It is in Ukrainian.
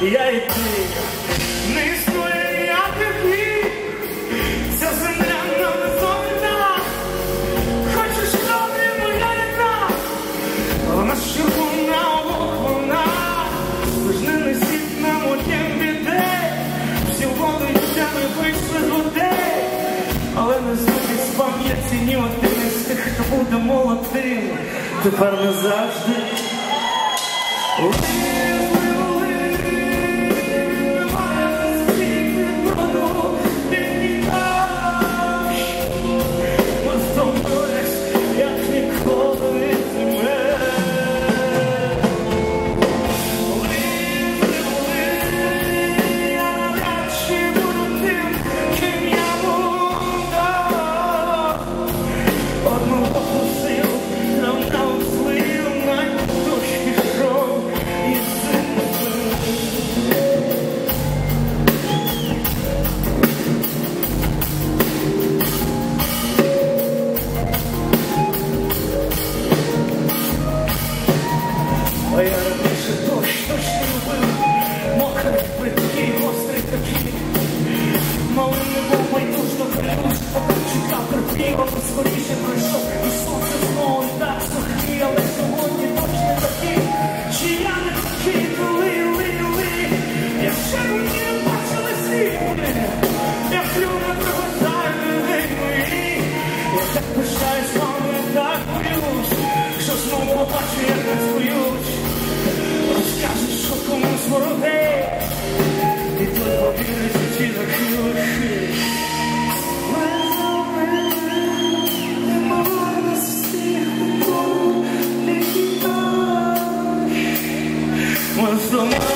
я і ти. Не існує ніяких нам не зовна. Хочеш крові, моя рідна, вона ж червона, ох, вона. Біде, всі воду тями вийшли людей. Але не звуки з пам'яті ні один із тих, хто буде молодим, тепер назавжди. Oh. So. from